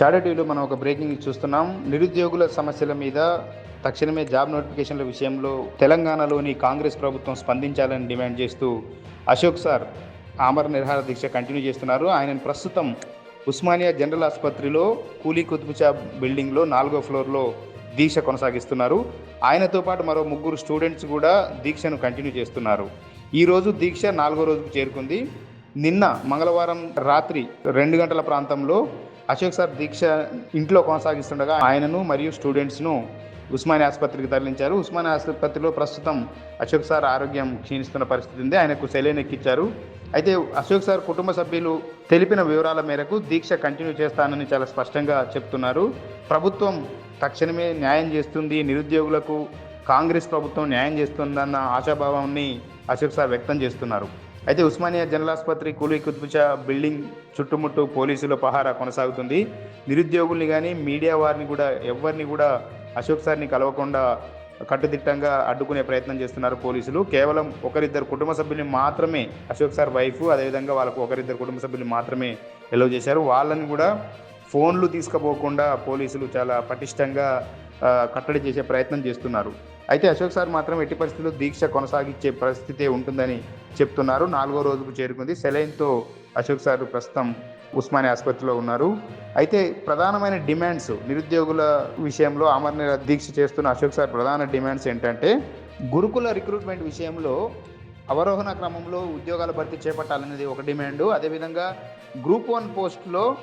Shadow టీవీలో మనం ఒక బ్రేకింగ్ చూస్తున్నాం. నిరుద్యోగుల సమస్యల మీద తక్షణమే జాబ్ నోటిఫికేషన్ల విషయంలో తెలంగాణలోని కాంగ్రెస్ ప్రభుత్వం స్పందించాలని డిమాండ్ చేస్తూ అశోక్ సార్ ఆమర నిర్హార దీక్ష కంటిన్యూ చేస్తున్నారు. ఆయన ప్రస్తుతం ఉస్మానియా జనరల్ ఆసుపత్రిలో కూలీ కుతుబుచా బిల్డింగ్లో నాలుగో ఫ్లోర్లో దీక్ష కొనసాగిస్తున్నారు. ఆయనతో పాటు మరో ముగ్గురు స్టూడెంట్స్ కూడా దీక్షను కంటిన్యూ చేస్తున్నారు. ఈ రోజు దీక్ష నాలుగో రోజుకు చేరుకుంది. నిన్న మంగళవారం రాత్రి రెండు గంటల ప్రాంతంలో అశోక్ సార్ దీక్ష ఇంట్లో కొనసాగిస్తుండగా ఆయనను మరియు స్టూడెంట్స్ను ఉస్మాని ఆసుపత్రికి తరలించారు. ఉస్మాని ఆసుపత్రిలో ప్రస్తుతం అశోక్ సార్ ఆరోగ్యం క్షీణిస్తున్న పరిస్థితి ఉంది. ఆయనకు సెలైన్ ఎక్కించారు అయితే అశోక్ సార్ కుటుంబ సభ్యులు తెలిపిన వివరాల మేరకు దీక్ష కంటిన్యూ చేస్తానని చాలా స్పష్టంగా చెప్తున్నారు. ప్రభుత్వం తక్షణమే న్యాయం చేస్తుంది. నిరుద్యోగులకు కాంగ్రెస్ ప్రభుత్వం న్యాయం చేస్తుందన్న ఆశాభావాన్ని అశోక్ సార్ వ్యక్తం చేస్తున్నారు. అయితే ఉస్మానియా జనరల్ ఆసుపత్రి కూలీ కుతుబుచా బిల్డింగ్ చుట్టుముట్టు పోలీసుల పహారా కొనసాగుతుంది. నిరుద్యోగుల్ని కానీ మీడియా వారిని కూడా ఎవరిని కూడా అశోక్ సార్ని కలవకుండా కట్టుదిట్టంగా అడ్డుకునే ప్రయత్నం చేస్తున్నారు పోలీసులు. కేవలం ఒకరిద్దరు కుటుంబ సభ్యుల్ని మాత్రమే అశోక్ సార్ వైఫ్ అదేవిధంగా వాళ్ళకు ఒకరిద్దరు కుటుంబ సభ్యులు మాత్రమే ఎలో చేశారు. వాళ్ళని కూడా ఫోన్లు తీసుకుపోకుండా పోలీసులు చాలా పటిష్టంగా కట్టడి చేసే ప్రయత్నం చేస్తున్నారు. అయితే అశోక్ సార్ మాత్రం ఎట్టి పరిస్థితుల్లో దీక్ష కొనసాగించే పరిస్థితి ఉంటుందని చెప్తున్నారు. నాలుగో రోజుకు చేరుకుంది. సెలైన్తో అశోక్ సార్ ప్రస్తుతం ఉస్మానియా ఆసుపత్రిలో ఉన్నారు. అయితే ప్రధానమైన డిమాండ్స్ నిరుద్యోగుల విషయంలో అమరనిర దీక్ష చేస్తున్న అశోక్ సార్ ప్రధాన డిమాండ్స్ ఏంటంటే గురుకుల రిక్రూట్మెంట్ విషయంలో అవరోహణ క్రమంలో ఉద్యోగాల భర్తీ చేపట్టాలనేది ఒక డిమాండు. అదేవిధంగా గ్రూప్ వన్ పోస్టులో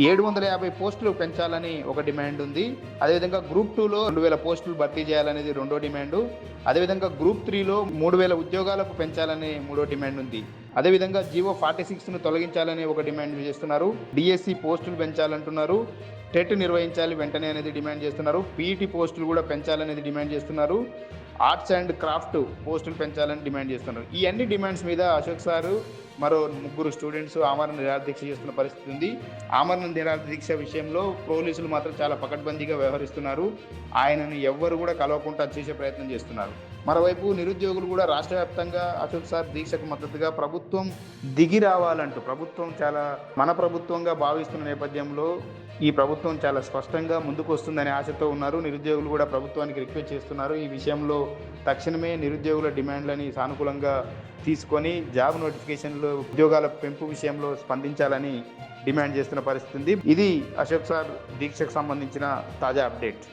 ఏడు వందల యాభై పోస్టులు పెంచాలని ఒక డిమాండ్ ఉంది. అదేవిధంగా గ్రూప్ టూలో రెండు వేల పోస్టులు భర్తీ చేయాలనేది రెండో డిమాండు. అదేవిధంగా గ్రూప్ త్రీలో మూడు వేల ఉద్యోగాలకు పెంచాలని మూడో డిమాండ్ ఉంది. అదేవిధంగా జివో ఫార్టీ సిక్స్ను తొలగించాలని ఒక డిమాండ్ చేస్తున్నారు. డిఎస్సి పోస్టులు పెంచాలంటున్నారు. టెట్ నిర్వహించాలి వెంటనే అనేది డిమాండ్ చేస్తున్నారు. పీఈటీ పోస్టులు కూడా పెంచాలనేది డిమాండ్ చేస్తున్నారు. ఆర్ట్స్ అండ్ క్రాఫ్ట్ పోస్టులు పెంచాలని డిమాండ్ చేస్తున్నారు. ఈ అన్ని డిమాండ్స్ మీద అశోక్ సారు మరో ముగ్గురు స్టూడెంట్స్ ఆమరణ నిరాదీక్ష దీక్ష చేస్తున్న పరిస్థితి ఉంది. ఆమరణ నిరాదీక్ష దీక్ష విషయంలో పోలీసులు మాత్రం చాలా పకడ్బందీగా వ్యవహరిస్తున్నారు. ఆయనను ఎవ్వరు కూడా కలవకుండా చేసే ప్రయత్నం చేస్తున్నారు. మరోవైపు నిరుద్యోగులు కూడా రాష్ట్ర వ్యాప్తంగా అశోక్ సార్ దీక్షకు మద్దతుగా ప్రభుత్వం దిగి రావాలంటూ ప్రభుత్వం చాలా మన ప్రభుత్వంగా భావిస్తున్న నేపథ్యంలో ఈ ప్రభుత్వం చాలా స్పష్టంగా ముందుకు వస్తుందనే ఆశతో ఉన్నారు. నిరుద్యోగులు కూడా ప్రభుత్వానికి రిక్వెస్ట్ చేస్తున్నారు. ఈ విషయంలో తక్షణమే నిరుద్యోగుల డిమాండ్లని సానుకూలంగా తీసుకొని జాబ్ నోటిఫికేషన్లు ఉద్యోగాల పెంపు విషయంలో స్పందించాలని డిమాండ్ చేస్తున్న పరిస్థితి ఉంది. ఇది అశోక్ సార్ దీక్షకు సంబంధించిన తాజా అప్డేట్.